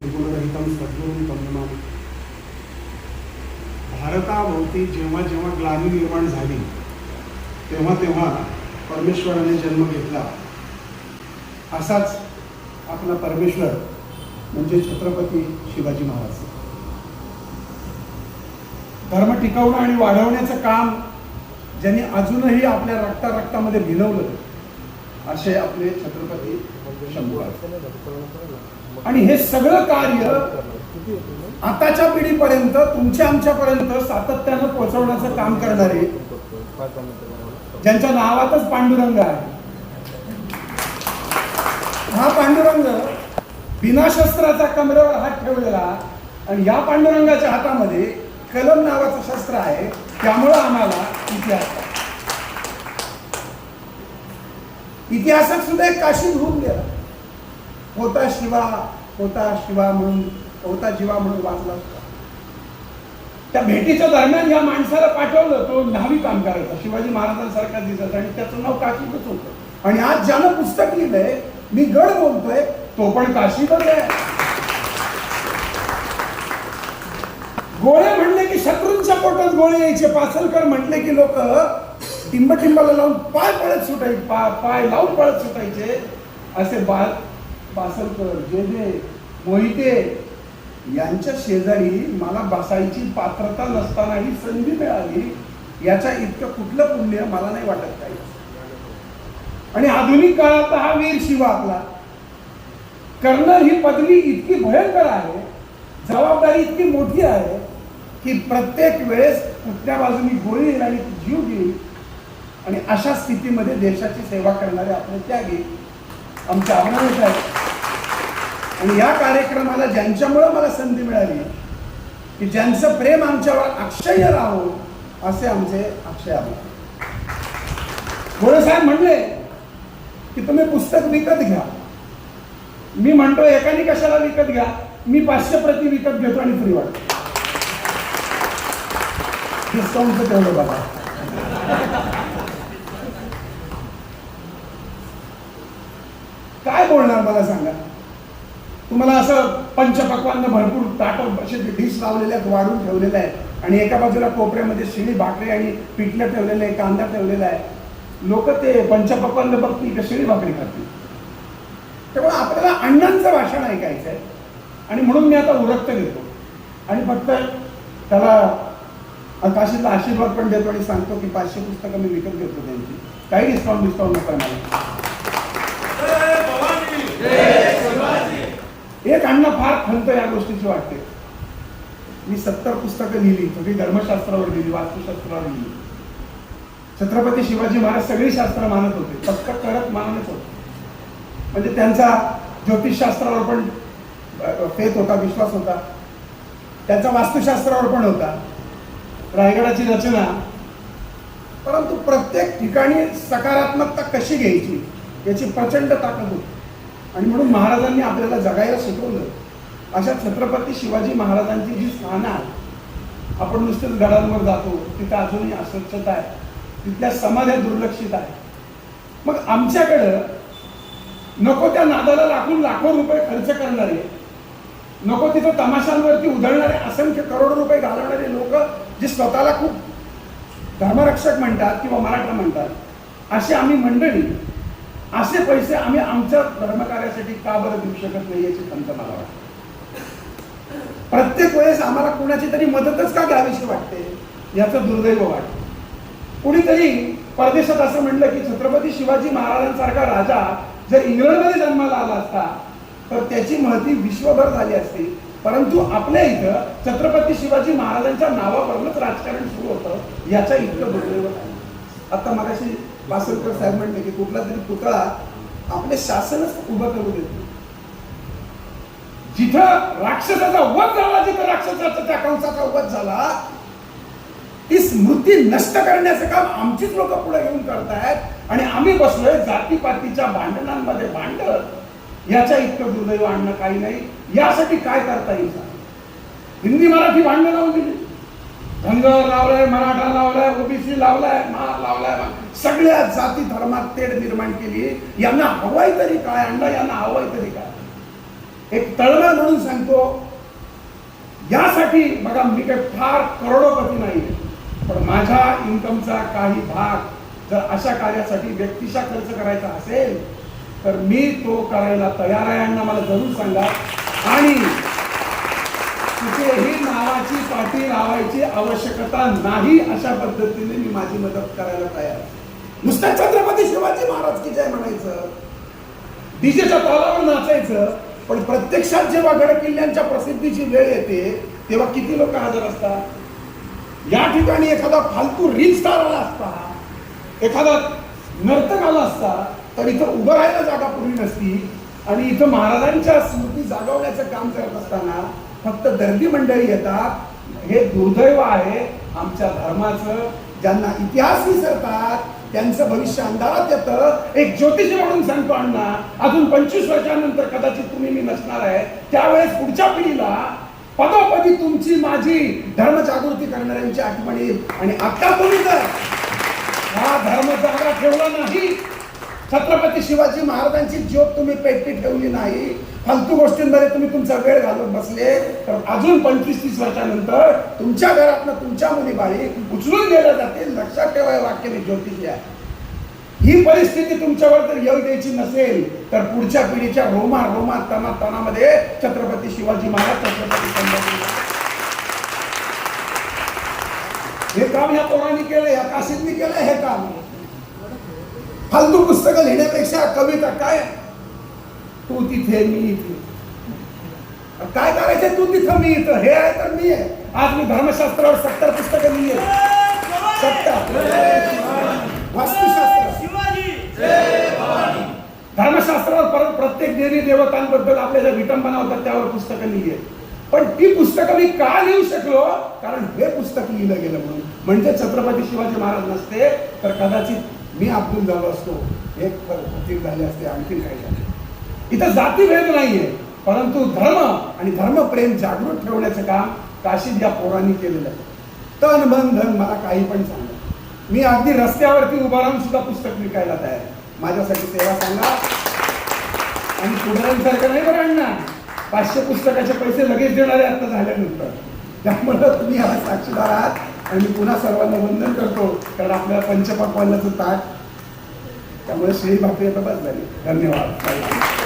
गुणरहितं सद्गुरुं तं नमामि भारताभोवती जेव्हा जेव्हा ग्लानी निर्माण झाली तेव्हा तेव्हा परमेश्वराने जन्म घेतला असाच आपला परमेश्वर म्हणजे छत्रपती शिवाजी महाराज धर्म टिकवणं आणि वाढवण्याचं काम ज्यांनी अजूनही आपल्या रक्ता रक्तामध्ये भिनवलं असे आपले छत्रपती शंभू आहेत. आणि हे सगळं कार्य आताच्या पिढीपर्यंत तुमच्या आमच्यापर्यंत सातत्यानं पोहोचवण्याचं काम करणारे ज्यांच्या नावातच पांडुरंग आहे. हा पांडुरंग बिना शस्त्राचा कमरेवर हात ठेवलेला आणि या पांडुरंगाच्या हातामध्ये कलम नावाचं शस्त्र आहे. त्यामुळं आम्हाला इतिहास इतिहासात सुद्धा एक काशी होऊन गेला. होता शिवा होता शिवा म्हणून होता जीवा म्हणून वाचला होता. त्या भेटीच्या दरम्यान या माणसाला पाठवलं तो न्हावी काम करायचा. शिवाजी महाराजांसारखा दिसत आणि त्याचं नाव काशीतच होतं. आणि आज ज्यानं पुस्तक लिहिलंय मी गड बोलतोय तो पण काशीतच आहे. गोळे म्हणले की शत्रूंच्या पोटात गोळे यायचे पासलकर म्हटले की लोक टिंब टिंबाला लावून पाय पळत सुटायचे पाय पाय लावून पळत सुटायचे असे बाळ पासलकर जे जे मोहिते यांच्या शेजारी मला बसायची पात्रता नसतानाही संधी मिळाली याच्या इतकं कुठलं पुण्य मला नाही वाटत काही. आणि आधुनिक काळात हा वीर शिवा आपला. कर्नल ही पदवी इतकी भयंकर आहे जबाबदारी इतकी मोठी आहे की प्रत्येक वेळेस कुठल्या बाजूनी गोळी येईल आणि जीव घेईल आणि अशा स्थितीमध्ये देशाची सेवा करणारे आपले त्यागी आमच्या आव्हानच आहेत आणि या कार्यक्रमाला ज्यांच्यामुळं मला संधी मिळाली की ज्यांचं प्रेम आमच्यावर अक्षय राहो असे आमचे अक्षय आभार साहेब म्हणले की तुम्ही पुस्तक विकत घ्या. मी म्हणतो एकाने कशाला विकत घ्या? मी पाचशे प्रति विकत घेतो आणि फ्री वाटतो. डिस्काउंटचं तेवढं बघा. काय बोलणार मला सांगा? तुम्हाला असं पंचपक्वान्न भरपूर ताट असे डिश लावलेले आहेत वाढून ठेवलेले आहेत. आणि एका बाजूला कोपऱ्यामध्ये शिळी भाकरी आणि पिठलं ठेवलेलं आहे कांदा ठेवलेला आहे. लोक ते पंचपक्वान्न बघतील का शिळी भाकरी खातील. तेव्हा आपल्याला अण्णांचं भाषण ऐकायचं आहे. आणि म्हणून मी आता उरक्त घेतो आणि फक्त त्याला काशीचा आशीर्वाद पण देतो आणि सांगतो की पाचशे पुस्तकं मी विकत घेतो त्यांची. काही डिस्काउंट डिस्काउंट नको हे एक फार खंत या गोष्टीची वाटते. मी सत्तर पुस्तकं लिहिली सगळी धर्मशास्त्रावर लिहिली वास्तुशास्त्रावर लिहिली. छत्रपती शिवाजी महाराज सगळी शास्त्र मानत होते फक्त करत मानत होते. म्हणजे त्यांचा ज्योतिषशास्त्रावर पण फेत होता विश्वास होता. त्यांचा वास्तुशास्त्रावर पण होता. रायगडाची रचना. परंतु प्रत्येक ठिकाणी सकारात्मकता कशी घ्यायची याची प्रचंड ताकद होती. आणि म्हणून महाराजांनी आपल्याला जगायला शिकवलं. अशा छत्रपती शिवाजी महाराजांची जी स्थानं आहेत आपण नुसतेच गडांवर जातो तिथं अजूनही अस्वच्छता आहे तिथल्या समाध्या दुर्लक्षित आहे मग आमच्याकडं नको त्या नादाला लाखून लाखो रुपये खर्च करणारे नको तिथं तमाशांवरती उधळणारे असंख्य करोड रुपये घालवणारे लोक जे स्वतःला खूप धर्मरक्षक म्हणतात किंवा मराठा म्हणतात अशी आम्ही मंडळी असे पैसे आम्ही आमच्या धर्मकार्यासाठी का बरं देऊ शकत नाही याची खंत मला वाटते. प्रत्येक वेळेस आम्हाला कुणाची तरी मदतच का घ्यावीशी वाटते? याचं दुर्दैव वाटतं. कुणीतरी परदेशात असं म्हणलं की छत्रपती शिवाजी महाराजांसारखा राजा जर इंग्लंडमध्ये जन्माला आला असता तर त्याची महती विश्वभर झाली असती. परंतु आपल्या इथं छत्रपती शिवाजी महाराजांच्या नावावरूनच राजकारण सुरू होतं याच्या इतकं दुर्दैव नाही. आता मगाशी पासलकर साहेब म्हणले की कुठला तरी पुतळा आपले शासनच उभं करू देतो. जिथं राक्षसाचा वध झाला जिथं राक्षसाचा त्या कंसाचा वध झाला ती स्मृती नष्ट करण्याचं काम आमचीच लोक पुढे घेऊन करतायत. आणि आम्ही बसलोय जातीपातीच्या भांडणांमध्ये भांडत याच्या इतकं दुर्दैव आणणं काही नाही. यासाठी काय करता येईल? हिंदी मराठी भांडणं लावून दिली. धनगर लावलाय मराठा लावलाय ओबीसी लावलाय महार लावलाय सगळ्या जाती धर्मात तेढ निर्माण केली. यांना हवाय तरी काय अण्णा यांना हवाय तरी काय? एक तळमळ म्हणून सांगतो यासाठी बघा मी काही फार करोडोपती नाही पण माझ्या इन्कमचा काही भाग जर अशा कार्यासाठी व्यक्तिशा खर्च करायचा असेल तर मी तो करायला तयार आहे यांना मला जरूर सांगा. आणि कुठेही नावाची पाठी लावायची आवश्यकता नाही अशा पद्धतीने मी माझी मदत करायला तयार आहे. नुसतं छत्रपती शिवाजी महाराज की जय म्हणायचं. डीजेच्या तालावर नाचायचं पण प्रत्यक्षात जेव्हा गड किल्ल्यांच्या प्रसिद्धीची वेळ येते तेव्हा किती लोक हजर असतात? या ठिकाणी एखादा फालतू रील स्टार आला असता एखादा नर्तक आला असता तर इथं उभं राहायला जागा पूर्वी नसती. आणि इथं महाराजांच्या स्मृती जागवण्याचं काम करत असताना फक्त दर्दी मंडळी येतात. हे दुर्दैव आहे. आमच्या धर्माचं ज्यांना इतिहास विसरतात त्यांचं भविष्य अंधारात येतं. एक ज्योतिषी म्हणून सांगतो अण्णा अजून पंचवीस वर्षानंतर कदाचित तुम्ही मी नसणार आहे. त्यावेळेस पुढच्या पिढीला पदोपदी तुमची माझी धर्मजागृती करणाऱ्यांची आठवण येईल. आणि आता तुम्ही जर हा धर्म जागा ठेवला नाही छत्रपती शिवाजी महाराजांची ज्योत तुम्ही पेटती ठेवली नाही. फालतू गोष्टींमध्ये तुम्ही तुमचा वेळ घालून बसले. तर अजून पंचवीस तीस वर्षानंतर तुमच्या घरातनं तुमच्या मुली बाळी उचलून गेल्या जातील लक्षात ठेवा हे वाक्य मी ज्योतिषी आहे. ही परिस्थिती तुमच्यावर जर येऊ द्यायची नसेल तर पुढच्या पिढीच्या रोमा रोमा तना तणामध्ये छत्रपती शिवाजी महाराज छत्रपती संभाजी हे काम या पोरांनी केलं या काशीतनी केलं हे काम. फालतू पुस्तकं लिहिण्यापेक्षा कविता काय? तू तिथे मी इथे. काय करायचं तू तिथं मी इथं? हे आहे तर मी आहे. आज मी धर्मशास्त्रावर सत्तर पुस्तकं लिहिली सत्तर. वास्तुशास्त्र. धर्मशास्त्रावर परत प्रत्येक देवी देवतांबद्दल आपल्या ज्या विटंबना होतात त्यावर पुस्तकं लिहिली पण ती पुस्तकं मी का लिहू शकलो? कारण हे पुस्तक लिहिलं गेलं म्हणून. म्हणजे छत्रपती शिवाजी महाराज नसते तर कदाचित मी अब्दुल झालो असतो. हे प्रतीक झाले असते आणखी काही झाले इथं जातीभेद नाहीये परंतु धर्म आणि धर्मप्रेम जागृत ठेवण्याचं काम काशीद या पोरांनी केलेलं आहे. तन मन धन मला काही पण सांगा. मी अगदी रस्त्यावरती उभा राहून सुद्धा पुस्तक विकायला तयार आहे. माझ्यासाठी सेवा सांगा. आणि पुढाऱ्यांसारखं नाही बरं अण्णा पाचशे पुस्तकाचे पैसे लगेच देणारे आता झाल्यानंतर. त्यामुळं तुम्ही हा साक्षीदार आहात. आणि मी पुन्हा सर्वांना वंदन करतो कारण आपल्या पंचपक्वान्नाचं ताट त्यामुळे श्री भाकरी आता बस झाली. धन्यवाद.